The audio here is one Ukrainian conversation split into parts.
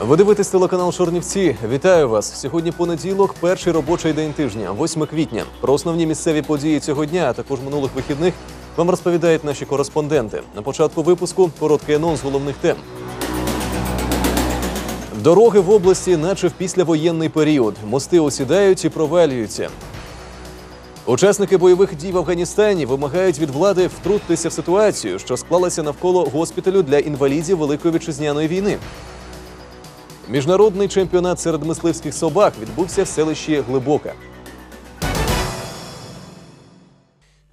Ви дивитесь телеканал Чорнівці. Вітаю вас. Сьогодні понеділок, перший робочий день тижня, 8 квітня. Про основні місцеві події цього дня, а також минулих вихідних, вам розповідають наші кореспонденти. На початку випуску короткий анонс головних тем. Дороги в області, наче в післявоєнний період. Мости осідають і провалюються. Учасники бойових дій в Афганістані вимагають від влади втрутитися в ситуацію, що склалася навколо госпіталю для інвалідів Великої вітчизняної війни. Міжнародний чемпіонат серед мисливських собак відбувся в селищі Глибока.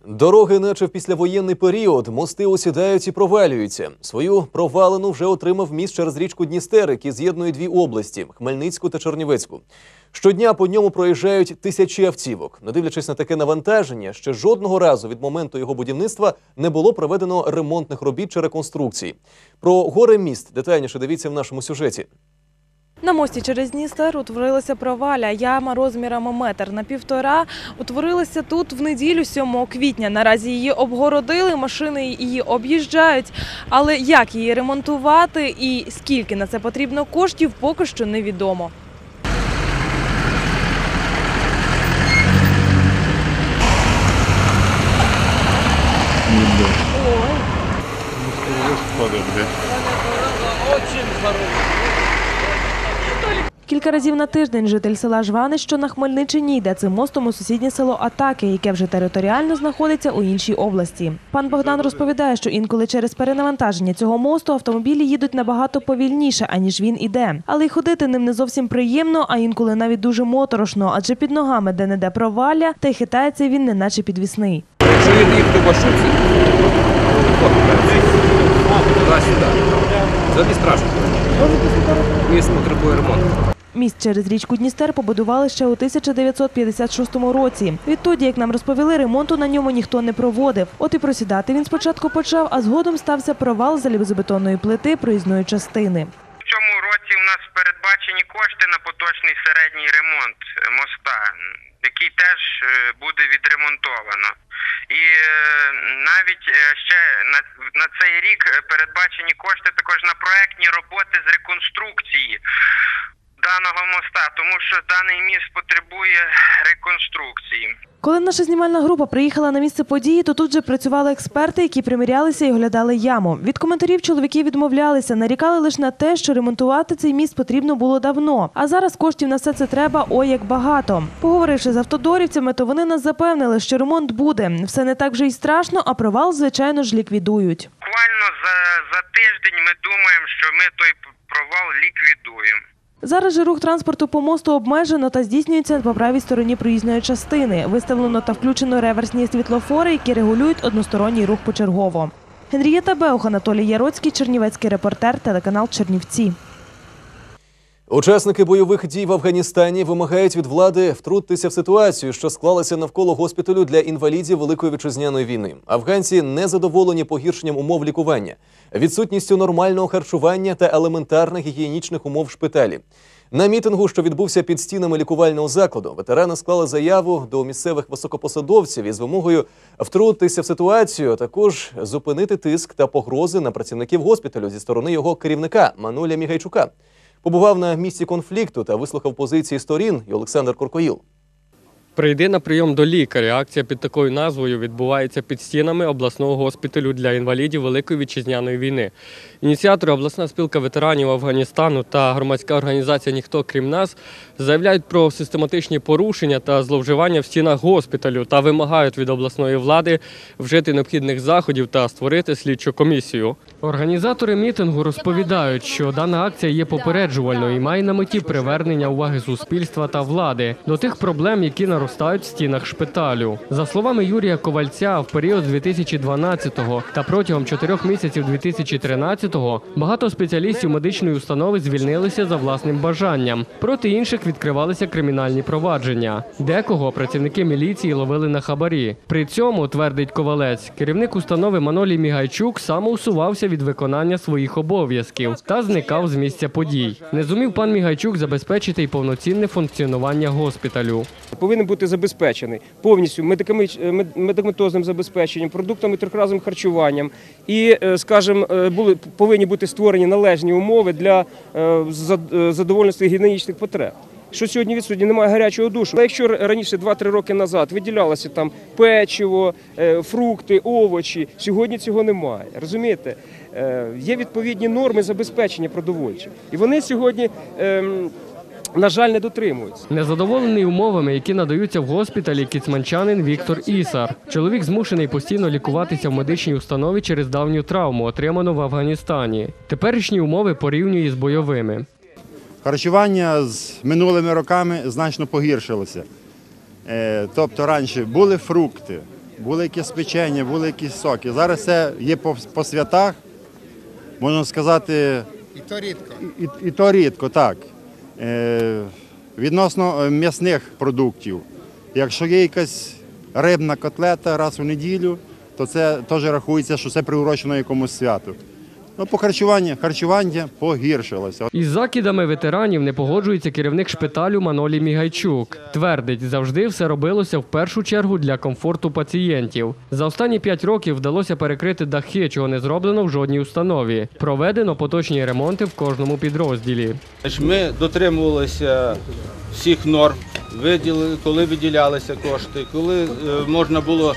Дороги, наче в післявоєнний період, мости осідають і провалюються. Свою провалену вже отримав міст через річку Дністер, який з'єднує дві області Хмельницьку та Чернівецьку. Щодня по ньому проїжджають тисячі автівок. Не дивлячись на таке навантаження, ще жодного разу від моменту його будівництва не було проведено ремонтних робіт чи реконструкцій. Про горе міст детальніше дивіться в нашому сюжеті. На мості через Дністер утворилася проваля. Яма розмірами метр на півтора утворилася тут в неділю 7 квітня. Наразі її обгородили, машини її об'їжджають. Але як її ремонтувати і скільки на це потрібно коштів, поки що невідомо. Кілька разів на тиждень житель села Жвани, що на Хмельниччині, йде цим мостом у сусіднє село Атаки, яке вже територіально знаходиться у іншій області. Пан Богдан розповідає, що інколи через перенавантаження цього мосту автомобілі їдуть набагато повільніше, аніж він іде. Але й ходити ним не зовсім приємно, а інколи навіть дуже моторошно, адже під ногами де-не-де провалля, та й хитається він, неначе підвісний. Якщо він їх по маршрутці, туди-сюди. Взагалі страшно. Міст потребує ремонту. Міст через річку Дністер побудували ще у 1956 році. Відтоді, як нам розповіли, ремонту на ньому ніхто не проводив. От і просідати він спочатку почав, а згодом стався провал залізобетонної плити проїзної частини. В цьому році у нас передбачені кошти на поточний середній ремонт моста, який теж е, буде відремонтовано. І е, навіть е, ще на, на цей рік е, передбачені кошти також на проектні роботи з реконструкції даного моста, тому що даний міст потребує реконструкції. Коли наша знімальна група приїхала на місце події, то тут же працювали експерти, які примірялися і оглядали яму. Від коментарів чоловіки відмовлялися, нарікали лише на те, що ремонтувати цей міст потрібно було давно. А зараз коштів на все це треба ой як багато. Поговоривши з автодорівцями, то вони нас запевнили, що ремонт буде. Все не так вже й страшно, а провал, звичайно ж, ліквідують. Буквально за, за тиждень ми думаємо, що ми той провал ліквідуємо. Зараз же рух транспорту по мосту обмежено та здійснюється по правій стороні проїзної частини. Виставлено та включено реверсні світлофори, які регулюють односторонній рух почергово. Генрієта Беух, Анатолій Яроцький, Чернівецький репортер, телеканал Чернівці. Учасники бойових дій в Афганістані вимагають від влади втрутитися в ситуацію, що склалася навколо госпіталю для інвалідів Великої вітчизняної війни. Афганці не задоволені погіршенням умов лікування, відсутністю нормального харчування та елементарних гігієнічних умов в шпиталі. На мітингу, що відбувся під стінами лікувального закладу, ветерани склали заяву до місцевих високопосадовців із вимогою втрутитися в ситуацію, а також зупинити тиск та погрози на працівників госпіталю зі сторони його керівника Мануля Мігайчука. Побував на місці конфлікту та вислухав позиції сторін і Олександр Коркоїл. Прийди на прийом до лікаря. Акція під такою назвою відбувається під стінами обласного госпіталю для інвалідів Великої вітчизняної війни. Ініціатори обласна спілка ветеранів Афганістану та громадська організація Ніхто крім нас заявляють про систематичні порушення та зловживання в стінах госпіталю та вимагають від обласної влади вжити необхідних заходів та створити слідчу комісію. Організатори мітингу розповідають, що дана акція є попереджувальною і має на меті привернення уваги суспільства та влади до тих проблем, які наростають в стінах шпиталю. За словами Юрія Ковальця, в період з 2012-го та протягом чотирьох місяців 2013-го багато спеціалістів медичної установи звільнилися за власним бажанням. Проти інших відкривалися кримінальні провадження. Декого працівники міліції ловили на хабарі. При цьому, твердить Ковалець, керівник установи Манолій Мігайчук самоусувався від виконання своїх обов'язків та зникав з місця подій. Не зумів пан Мігайчук забезпечити й повноцінне функціонування госпіталю. Повинен бути забезпечений повністю е, медикаментозним забезпеченням, продуктами трьохразовим харчуванням. І, е, скажімо, е, були повинні бути створені належні умови для зад- е, гігієнічних потреб. Що сьогодні відсутні немає гарячого душу. Але якщо раніше 2-3 роки назад виділялося там печиво, фрукти, овочі, сьогодні цього немає. Розумієте? Є відповідні норми забезпечення продовольчі. І вони сьогодні, ем, на жаль, не дотримуються. Незадоволений умовами, які надаються в госпіталі кіцманчанин Віктор Ісар. Чоловік змушений постійно лікуватися в медичній установі через давню травму, отриману в Афганістані. Теперішні умови порівнює з бойовими. Харчування з минулими роками значно погіршилося. Е, Тобто раніше були фрукти, були якісь печення, були якісь соки. Зараз це є по, по святах, можна сказати. І то рідко. І, і то рідко, так. Е, Відносно е, м'ясних продуктів. Якщо є якась рибна котлета раз у неділю, то це теж рахується, що це приурочено якомусь святу. Ну, по харчуванню, харчування погіршилося. Із закидами ветеранів не погоджується керівник шпиталю Манолі Мігайчук. Твердить, завжди все робилося в першу чергу для комфорту пацієнтів. За останні п'ять років вдалося перекрити дахи, чого не зроблено в жодній установі. Проведено поточні ремонти в кожному підрозділі. Ми дотримувалися всіх норм, коли виділялися кошти, коли е, можна було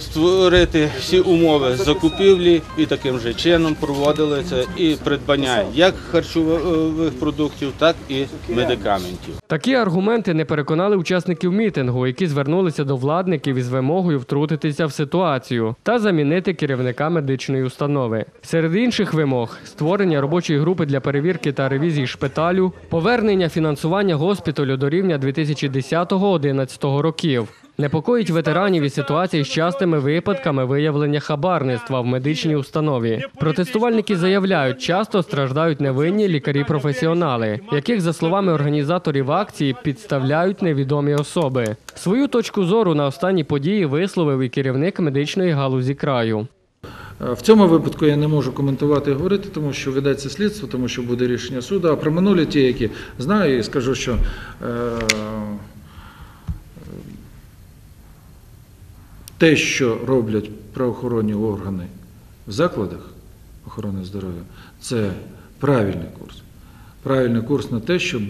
створити всі умови закупівлі і таким же чином проводили це і придбання як харчових продуктів, так і медикаментів. Такі аргументи не переконали учасників мітингу, які звернулися до владників із вимогою втрутитися в ситуацію та замінити керівника медичної установи. Серед інших вимог створення робочої групи для перевірки та ревізії шпиталю, повернення фінансування госпіталю до рівня 2010-2011 років. Непокоїть ветеранів і ситуації з частими випадками виявлення хабарництва в медичній установі. Протестувальники заявляють, часто страждають невинні лікарі-професіонали, яких, за словами організаторів акції, підставляють невідомі особи. Свою точку зору на останні події висловив і керівник медичної галузі краю. Е, В цьому випадку я не можу коментувати і говорити, тому що ведеться слідство, тому що буде рішення суду. А про минулі ті, які знаю, і скажу, що е, те, що роблять правоохоронні органи в закладах охорони здоров'я, це правильний курс. Правильний курс на те, щоб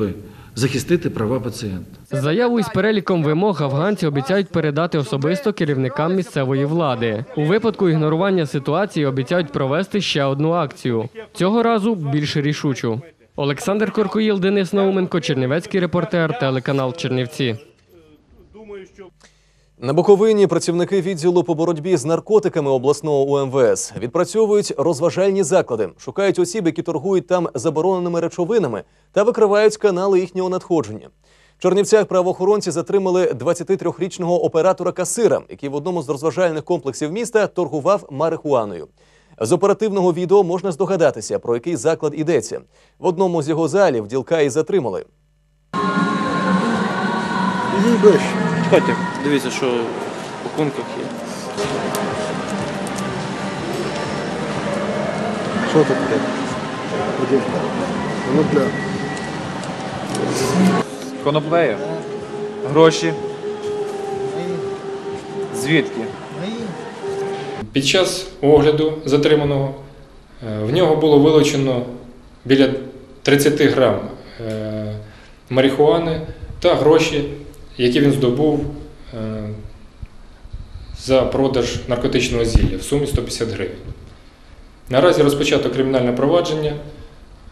захистити права пацієнта. Заяву із переліком вимог афганці обіцяють передати особисто керівникам місцевої влади. У випадку ігнорування ситуації обіцяють провести ще одну акцію. Цього разу більш рішучу. Олександр Коркоїл, Денис Науменко, Чернівецький репортер, телеканал Чернівці. На Буковині працівники відділу по боротьбі з наркотиками обласного УМВС відпрацьовують розважальні заклади, шукають осіб, які торгують там забороненими речовинами, та викривають канали їхнього надходження. В Чернівцях правоохоронці затримали 23-річного оператора касира, який в одному з розважальних комплексів міста торгував марихуаною. З оперативного відео можна здогадатися, про який заклад йдеться. В одному з його залів ділка і затримали. Чекайте, дивіться, що в пакунках є. Що тут таке? Бля. Коноплею. Гроші. Звідки? Під час огляду затриманого е, в нього було вилучено біля 30 грам е, марихуани та гроші, які він здобув е, за продаж наркотичного зілля в сумі 150 гривень. Наразі розпочато кримінальне провадження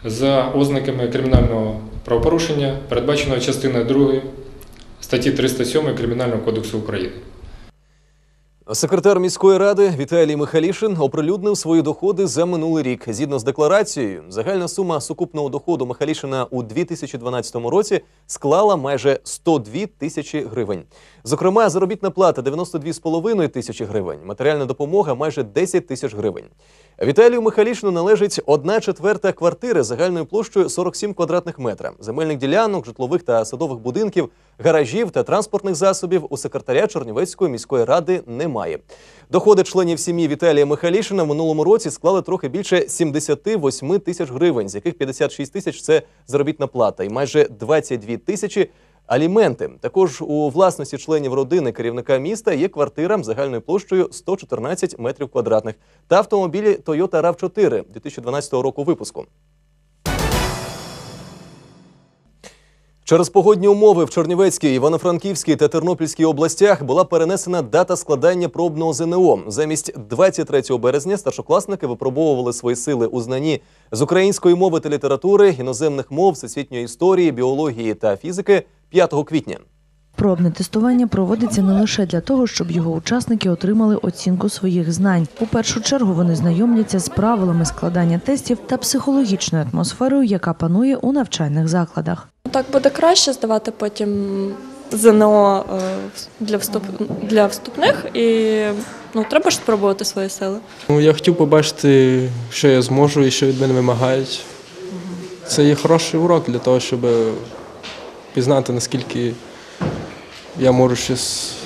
за ознаками кримінального правопорушення, передбаченого частиною 2 статті 307 Кримінального кодексу України. Секретар міської ради Віталій Михалішин оприлюднив свої доходи за минулий рік. Згідно з декларацією, загальна сума сукупного доходу Михалішина у 2012 році склала майже 102 тисячі гривень. Зокрема, заробітна плата 92,5 тисячі гривень, матеріальна допомога майже 10 тисяч гривень. Віталію Михалішину належить одна четверта квартири загальною площею 47 квадратних метрів, земельних ділянок, житлових та садових будинків, гаражів та транспортних засобів у секретаря Чернівецької міської ради немає. Доходи членів сім'ї Віталія Михалішина в минулому році склали трохи більше 78 тисяч гривень, з яких 56 тисяч це заробітна плата, і майже 22 тисячі аліменти. Також у власності членів родини керівника міста є квартира загальною площею 114 метрів квадратних та автомобілі Toyota RAV4 2012 року випуску. Через погодні умови в Чернівецькій, Івано-Франківській та Тернопільській областях була перенесена дата складання пробного ЗНО. Замість 23 березня старшокласники випробовували свої сили у знанні з української мови та літератури, іноземних мов, всесвітньої історії, біології та фізики 5 квітня. Пробне тестування проводиться не лише для того, щоб його учасники отримали оцінку своїх знань. У першу чергу вони знайомляться з правилами складання тестів та психологічною атмосферою, яка панує у навчальних закладах. Так буде краще здавати потім ЗНО е, для вступ для вступних і ну треба ж спробувати свої сили. Ну, я хотів побачити, що я зможу і що від мене вимагають. Це є хороший урок для того, щоб пізнати, наскільки я можу ще з,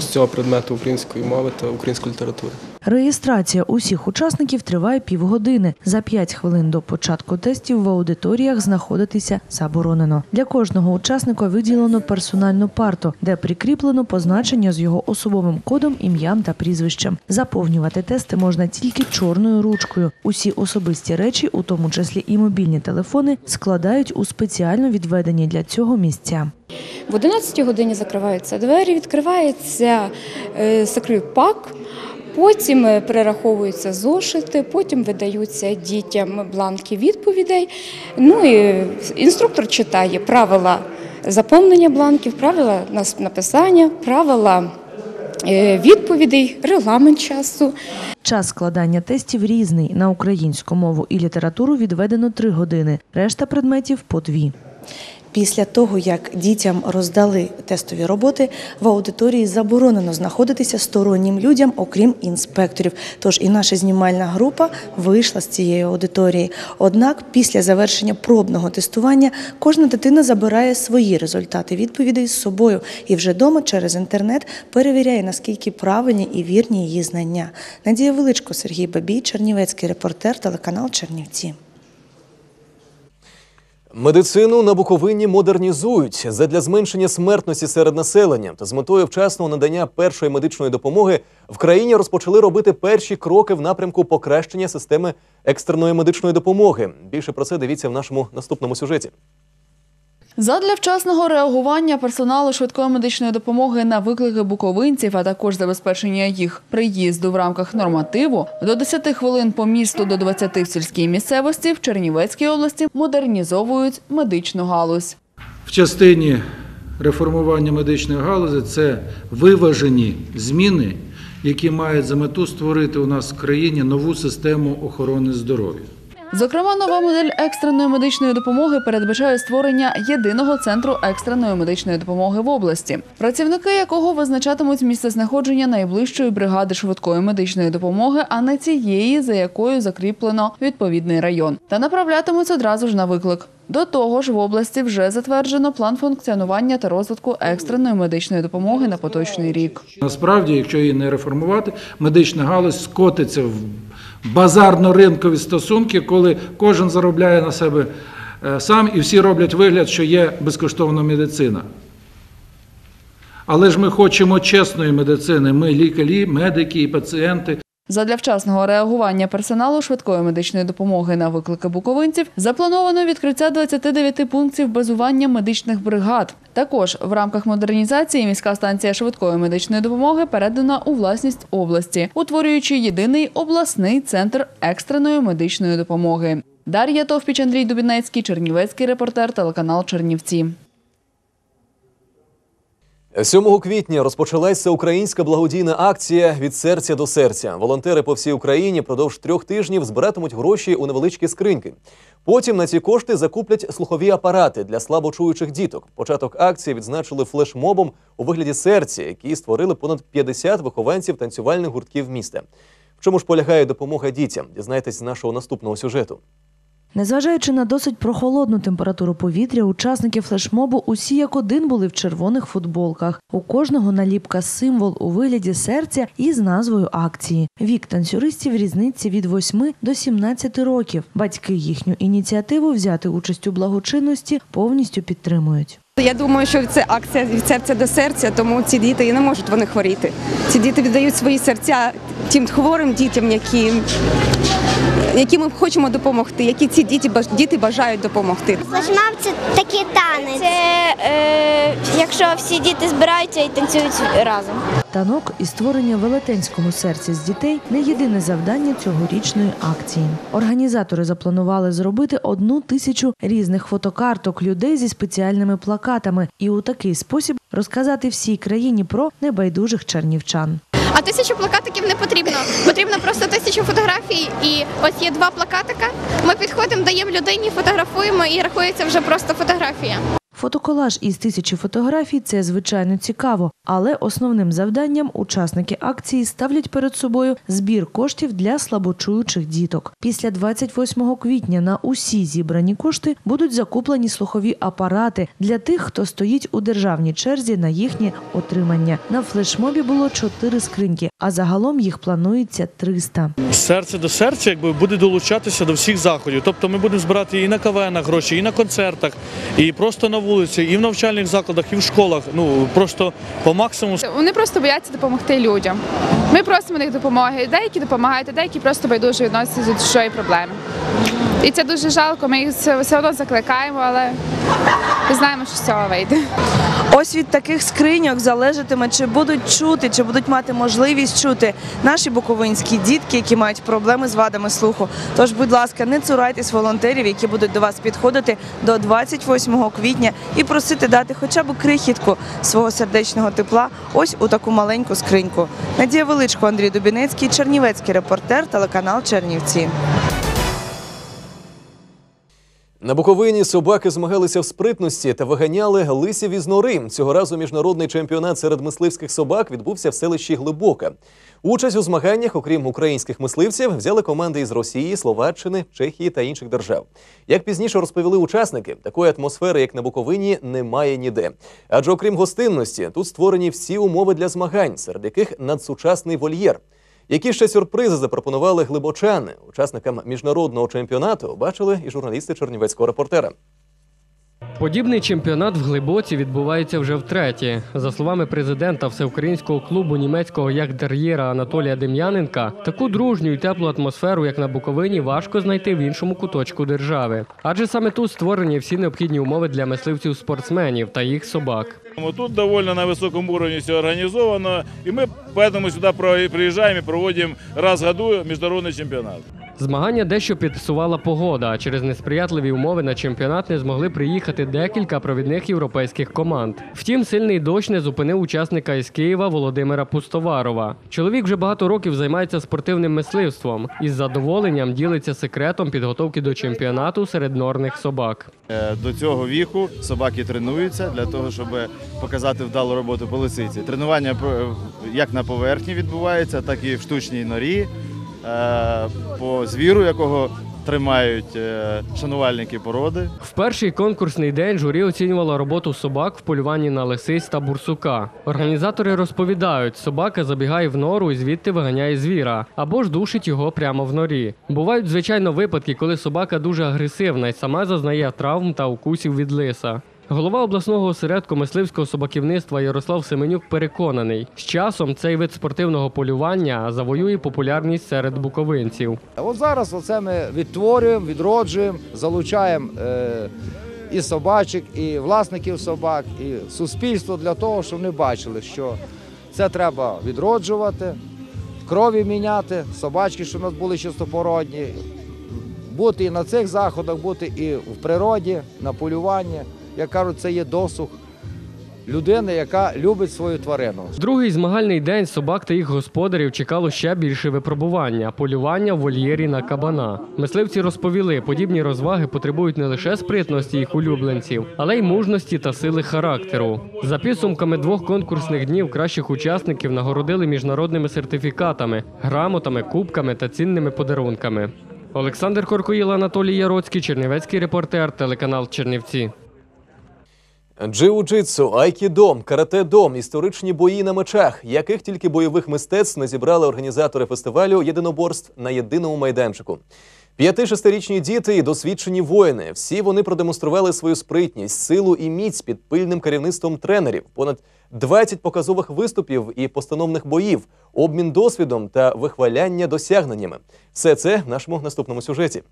з цього предмету української мови та української літератури. Реєстрація усіх учасників триває півгодини. За 5 хвилин до початку тестів в аудиторіях знаходитися заборонено. Для кожного учасника виділено персональну парту, де прикріплено позначення з його особовим кодом, ім'ям та прізвищем. Заповнювати тести можна тільки чорною ручкою. Усі особисті речі, у тому числі і мобільні телефони, складають у спеціально відведені для цього місця. В 11 годині закриваються двері, відкривається е, секрет-пак, потім е, перераховуються зошити, потім видаються дітям бланки відповідей. Ну і інструктор читає правила заповнення бланків, правила написання, правила е, відповідей, регламент часу. Час складання тестів різний. На українську мову і літературу відведено 3 години, решта предметів по 2. Після того, як дітям роздали тестові роботи, в аудиторії заборонено знаходитися стороннім людям, окрім інспекторів. Тож і наша знімальна група вийшла з цієї аудиторії. Однак, після завершення пробного тестування кожна дитина забирає свої результати відповідей з собою і вже вдома через інтернет перевіряє, наскільки правильні і вірні її знання. Надія Величко, Сергій Бабій, Чернівецький репортер, телеканал Чернівці. Медицину на Буковині модернізують задля зменшення смертності серед населення та з метою вчасного надання першої медичної допомоги в країні розпочали робити перші кроки в напрямку покращення системи екстреної медичної допомоги. Більше про це дивіться в нашому наступному сюжеті. Задля вчасного реагування персоналу швидкої медичної допомоги на виклики буковинців, а також забезпечення їх приїзду в рамках нормативу до 10 хвилин по місту до 20 в сільській місцевості в Чернівецькій області модернізовують медичну галузь. В частині реформування медичної галузі це виважені зміни, які мають за мету створити у нас в країні нову систему охорони здоров'я. Зокрема, нова модель екстреної медичної допомоги передбачає створення єдиного центру екстреної медичної допомоги в області, працівники якого визначатимуть місце знаходження найближчої бригади швидкої медичної допомоги, а не цієї, за якою закріплено відповідний район, та направлятимуть одразу ж на виклик. До того ж, в області вже затверджено план функціонування та розвитку екстреної медичної допомоги на поточний рік. Насправді, якщо її не реформувати, медична галузь скотиться в базарно-ринкові стосунки, коли кожен заробляє на себе е, сам і всі роблять вигляд, що є безкоштовна медицина. Але ж ми хочемо чесної медицини. Ми лікарі, медики і пацієнти. Задля вчасного реагування персоналу швидкої медичної допомоги на виклики буковинців заплановано відкриття 29 пунктів базування медичних бригад. Також в рамках модернізації міська станція швидкої медичної допомоги передана у власність області, утворюючи єдиний обласний центр екстреної медичної допомоги. Дар'я Товпіч, Андрій Дубінецький, Чернівецький репортер, телеканал Чернівці. 7 квітня розпочалася українська благодійна акція від серця до серця. Волонтери по всій Україні продовж трьох тижнів збиратимуть гроші у невеличкі скриньки. Потім на ці кошти закуплять слухові апарати для слабочуючих діток. Початок акції відзначили флешмобом у вигляді серця, які створили понад 50 вихованців танцювальних гуртків міста. В чому ж полягає допомога дітям? Дізнайтесь з нашого наступного сюжету. Незважаючи на досить прохолодну температуру повітря, учасники флешмобу усі як один були в червоних футболках. У кожного наліпка символ у вигляді серця із назвою акції. Вік танцюристів різниця від 8 до 17 років. Батьки їхню ініціативу взяти участь у благочинності повністю підтримують. Я думаю, що це акція від серця до серця, тому ці діти і не можуть вони хворіти. Ці діти віддають свої серця тим хворим дітям, які, які ми хочемо допомогти, які ці діти, діти бажають допомогти. Флешмоб це такий танець. Це е, якщо всі діти збираються і танцюють разом. Танок і створення велетенського серця з дітей не єдине завдання цьогорічної акції. Організатори запланували зробити одну тисячу різних фотокарток людей зі спеціальними плакатами і у такий спосіб розказати всій країні про небайдужих чернівчан. А тисячу плакатиків не потрібно. Потрібно просто тисячу фотографій. І ось є два плакатика. Ми підходимо, даємо людині, фотографуємо і рахується вже просто фотографія. Фотоколаж із тисячі фотографій це звичайно цікаво, але основним завданням учасники акції ставлять перед собою збір коштів для слабочуючих діток. Після 28 квітня на усі зібрані кошти будуть закуплені слухові апарати для тих, хто стоїть у державній черзі на їхнє отримання. На флешмобі було чотири скриньки, а загалом їх планується 300. серце до серця якби буде долучатися до всіх заходів. Тобто ми будемо збирати і на КВНах гроші, і на концертах, і просто на вулиці, і в навчальних закладах, і в школах. Ну просто по максимуму. Вони просто бояться допомогти людям. Ми просимо них допомоги. Деякі допомагають, а деякі просто байдуже відносяться до чужої проблеми. І це дуже жалко. Ми їх все одно закликаємо, але знаємо, що з цього вийде. Ось від таких скриньок залежатиме, чи будуть чути, чи будуть мати можливість чути наші буковинські дітки, які мають проблеми з вадами слуху. Тож, будь ласка, не цурайтесь волонтерів, які будуть до вас підходити до 28 квітня і просити дати хоча б крихітку свого сердечного тепла. Ось у таку маленьку скриньку. Надія Величко, Андрій Дубінецький, Чернівецький репортер, телеканал Чернівці. На Буковині собаки змагалися в спритності та виганяли лисів із нори. Цього разу міжнародний чемпіонат серед мисливських собак відбувся в селищі Глибока. Участь у змаганнях, окрім українських мисливців, взяли команди із Росії, Словаччини, Чехії та інших держав. Як пізніше розповіли учасники, такої атмосфери, як на Буковині, немає ніде. Адже окрім гостинності, тут створені всі умови для змагань, серед яких надсучасний вольєр. Які ще сюрпризи запропонували глибочани учасникам міжнародного чемпіонату, бачили і журналісти Чернівецького репортера. Подібний чемпіонат в Глибоці відбувається вже втретє. За словами президента всеукраїнського клубу німецького яхтер'єра Анатолія Дем'яненка, таку дружню і теплу атмосферу, як на Буковині, важко знайти в іншому куточку держави. Адже саме тут створені всі необхідні умови для мисливців-спортсменів та їх собак. Тут довольно на высоком уровне все организовано, и мы поэтому сюда про- приезжаем и проводим раз в году международный чемпионат. Змагання дещо підсувала погода, а через несприятливі умови на чемпіонат не змогли приїхати декілька провідних європейських команд. Втім, сильний дощ не зупинив учасника із Києва Володимира Пустоварова. Чоловік вже багато років займається спортивним мисливством і з задоволенням ділиться секретом підготовки до чемпіонату серед норних собак. Е, До цього віку собаки тренуються для того, щоб показати вдалу роботу по лисиці. Тренування про- як на поверхні відбувається, так і в штучній норі е, по звіру, якого тримають е, шанувальники породи. В перший конкурсний день журі оцінювало роботу собак в полюванні на лисиць та бурсука. Організатори розповідають, собака забігає в нору і звідти виганяє звіра або ж душить його прямо в норі. Бувають звичайно випадки, коли собака дуже агресивна і сама зазнає травм та укусів від лиса. Голова обласного осередку мисливського собаківництва Ярослав Семенюк переконаний, з часом цей вид спортивного полювання завоює популярність серед буковинців. От зараз оце ми відтворюємо, відроджуємо, залучаємо е, і собачок, і власників собак, і суспільство для того, щоб вони бачили, що це треба відроджувати, крові міняти, собачки, щоб у нас були чистопородні, бути і на цих заходах, бути і в природі, на полюванні. Як кажуть, це є досуг людини, яка любить свою тварину. Другий змагальний день собак та їх господарів чекало ще більше випробування полювання в вольєрі на кабана. Мисливці розповіли, подібні розваги потребують не лише спритності їх улюбленців, але й мужності та сили характеру. За підсумками двох конкурсних днів кращих учасників нагородили міжнародними сертифікатами, грамотами, кубками та цінними подарунками. Олександр Коркоїл, Анатолій Яроцький, Чернівецький репортер, телеканал Чернівці. Джиу-джитсу, айкідо, карате-дом, історичні бої на мечах, яких тільки бойових мистецтв не зібрали організатори фестивалю єдиноборств на єдиному майданчику. П'яти-шестирічні діти і досвідчені воїни. Всі вони продемонстрували свою спритність, силу і міць під пильним керівництвом тренерів. Понад 20 показових виступів і постановних боїв, обмін досвідом та вихваляння досягненнями. Все це в нашому наступному сюжеті.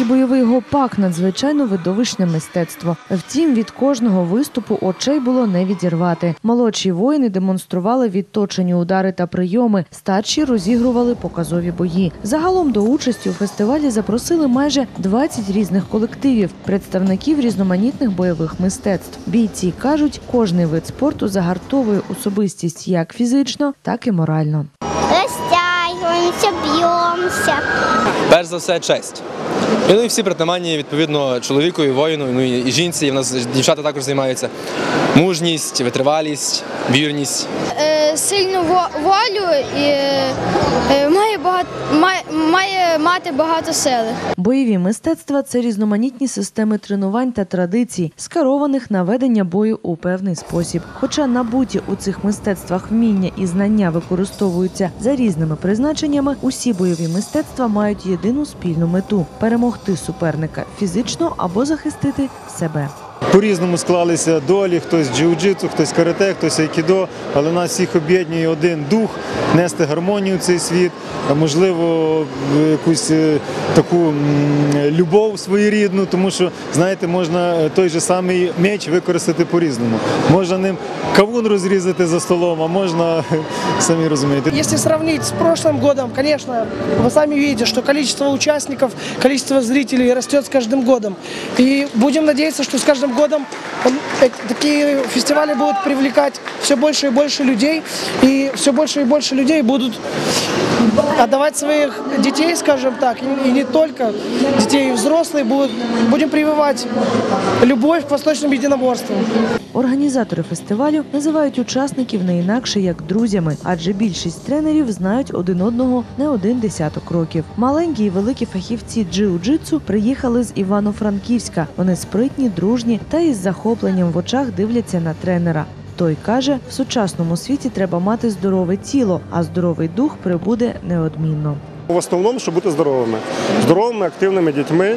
Український бойовий гопак надзвичайно видовищне мистецтво. Втім, від кожного виступу очей було не відірвати. Молодші воїни демонстрували відточені удари та прийоми. Старші розігрували показові бої. Загалом до участі у фестивалі запросили майже 20 різних колективів, представників різноманітних бойових мистецтв. Бійці кажуть, кожний вид спорту загартовує особистість як фізично, так і морально. Розтягуємося, б'ємося. Перш за все, честь. І, ну всі притаманні відповідно чоловіку і воїну, ну і і жінці. І в нас дівчата також займаються. Мужність, витривалість, вірність. Е, сильну волю і е, має багато має, має мати багато сили. Бойові мистецтва це різноманітні системи тренувань та традицій, скерованих на ведення бою у певний спосіб. Хоча набуті у цих мистецтвах вміння і знання використовуються за різними призначеннями, усі бойові мистецтва мають єдину спільну мету перемогти суперника фізично або захистити себе. По-різному склалися долі, хтось джиу-джитсу, хтось карате, хтось айкідо, але нас всіх об'єднує один дух нести гармонію в цей світ, а можливо, якусь е, таку м, любов своєрідну, тому що, знаєте, можна е, той же самий меч використати по-різному. Можна ним кавун розрізати за столом, а можна, самі розумієте. Если сравнить с прошлым годом, конечно, вы сами видите, что количество участников, количество зрителей растет с каждым годом. И будем надеяться, что с каждым годом он- э, такие фестивали будут привлекать все больше и больше людей, и все больше и больше людей будут отдавать своих детей, скажем так, и и не только детей, и взрослые будут, будем прививать любовь к восточным единоборствам. Організатори фестивалю називають учасників не інакше як друзями, адже більшість тренерів знають один одного не один десяток років. Маленькі і великі фахівці джиу-джитсу приїхали з Івано-Франківська. Вони спритні, дружні та із захопленням в очах дивляться на тренера. Той каже, в сучасному світі треба мати здорове тіло, а здоровий дух прибуде неодмінно. В основному, щоб бути здоровими, здоровими, активними дітьми.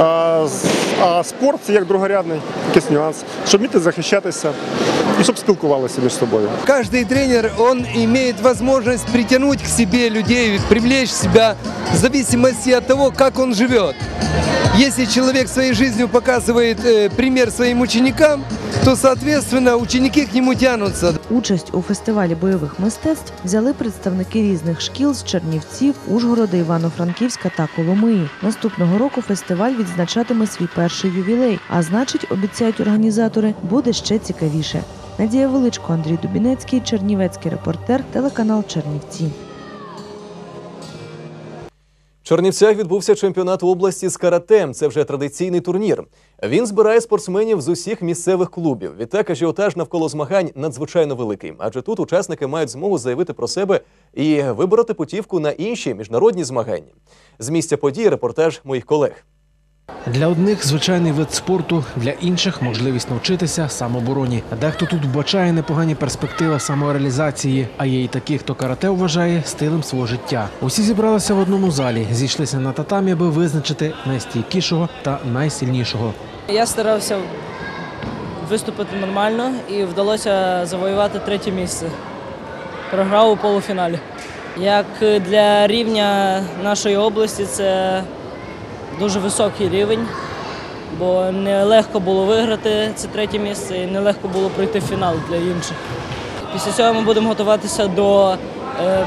А, з- а спорт це як другорядний якийсь нюанс, щоб вміти захищатися і щоб спілкувалися між собою. Каждый тренер, он имеет возможность притянуть к себе людей, привлечь себя в зависимости от того, как он живет. Если человек своей жизнью показывает э, пример своим ученикам, то, соответственно, ученики к нему тянутся. Участь у фестивалі бойових мистецтв взяли представники різних шкіл з Чернівців, Ужгорода, Івано-Франківська та Коломиї. Наступного року фестиваль відзначатиме свій перший ювілей, а значить, обіцяють організатори, буде ще цікавіше. Надія Величко, Андрій Дубінецький, Чернівецький репортер, телеканал Чернівці. В Чернівцях відбувся чемпіонат області з карате. Це вже традиційний турнір. Він збирає спортсменів з усіх місцевих клубів. Відтак ажіотаж навколо змагань надзвичайно великий, адже тут учасники мають змогу заявити про себе і вибороти путівку на інші міжнародні змагання. З місця подій репортаж моїх колег. Для одних звичайний вид спорту, для інших можливість навчитися самообороні. Дехто тут вбачає непогані перспективи самореалізації, а є й такі, хто карате вважає стилем свого життя. Усі зібралися в одному залі, зійшлися на татамі, аби визначити найстійкішого та найсильнішого. Я старався виступити нормально і вдалося завоювати третє місце. Програв у полуфіналі. Як для рівня нашої області, це дуже високий рівень, бо нелегко було виграти це третє місце і нелегко було пройти фінал для інших. Після цього ми будемо готуватися до е,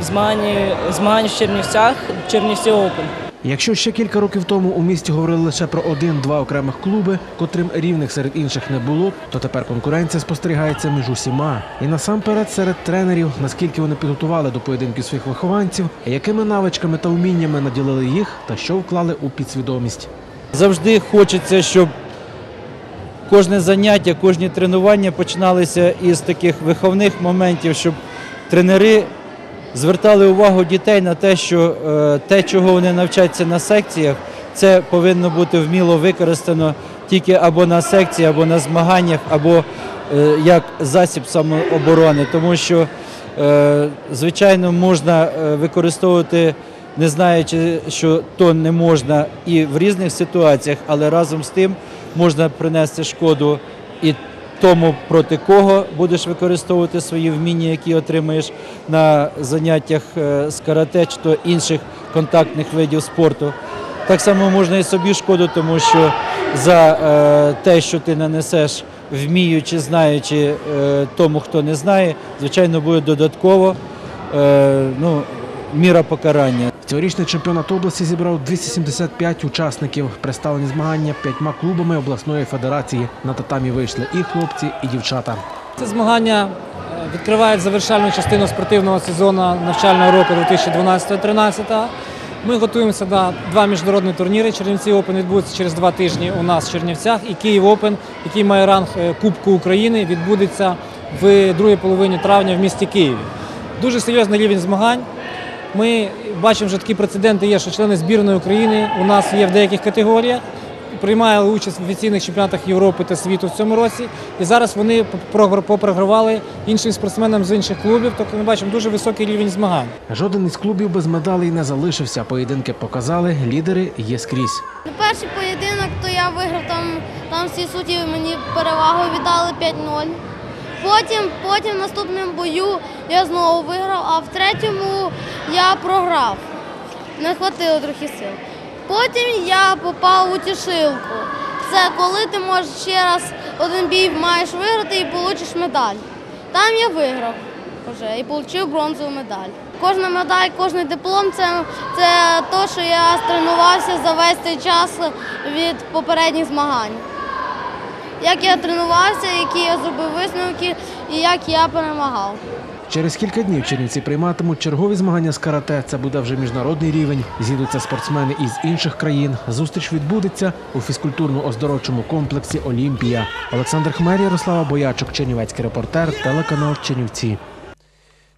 змагань, змагань в Чернівцях, Чернівці Open. Якщо ще кілька років тому у місті говорили лише про один-два окремих клуби, котрим рівних серед інших не було, то тепер конкуренція спостерігається між усіма. І насамперед серед тренерів, наскільки вони підготували до поєдинків своїх вихованців, якими навичками та вміннями наділили їх та що вклали у підсвідомість. Завжди хочеться, щоб кожне заняття, кожні тренування починалися із таких виховних моментів, щоб тренери звертали увагу дітей на те, що е, те, чого вони навчаться на секціях, це повинно бути вміло використано тільки або на секції, або на змаганнях, або е, як засіб самооборони, тому що, е, звичайно, можна використовувати, не знаючи, що то не можна і в різних ситуаціях, але разом з тим можна принести шкоду і тому, проти кого будеш використовувати свої вміння, які отримаєш на заняттях е, з карате чи то інших контактних видів спорту. Так само можна і собі шкоду, тому що за е, те, що ти нанесеш, вміючи, знаючи е, тому, хто не знає, звичайно, буде додатково ну, міра покарання. Цьогорічний чемпіонат області зібрав 275 учасників. Представлені змагання п'ятьма клубами обласної федерації. На татамі вийшли і хлопці, і дівчата. Ці змагання е, відкривають завершальну частину спортивного сезону навчального року 2012-2013. Ми готуємося до два міжнародні турніри. Чернівці Опен відбудеться через два тижні у нас в Чернівцях. І Київ Опен, який має ранг е, Кубку України, відбудеться в другій половині травня в місті Києві. Дуже серйозний рівень змагань. Ми бачимо, що такі прецеденти є, що члени збірної України у нас є в деяких категоріях, приймали участь в офіційних чемпіонатах Європи та світу в цьому році. І зараз вони прогр- попрогравали іншим спортсменам з інших клубів. Тобто ми бачимо дуже високий рівень змагань. Жоден із клубів без медалей не залишився. Поєдинки показали, лідери є скрізь. Ну, Перший поєдинок, то я виграв, там, там всі судді мені перевагу віддали 5-0. Потім, потім в наступному бою я знову виграв, а в третьому я програв. Не хватило трохи сил. Потім я попав у тішилку. Це коли ти можеш ще раз один бій маєш виграти і отримаєш медаль. Там я виграв вже і отримав бронзову медаль. Кожна медаль, кожен диплом це, це те, що я тренувався за весь цей час від попередніх змагань. Як я тренувався, які я зробив висновки і як я перемагав. Через кілька днів Чернівці прийматимуть чергові змагання з карате. Це буде вже міжнародний рівень. З'їдуться спортсмени із інших країн. Зустріч відбудеться у фізкультурно-оздоровчому комплексі Олімпія. Олександр Хмер, Ярослава Боячок, Чернівецький репортер, телеканал Чернівці.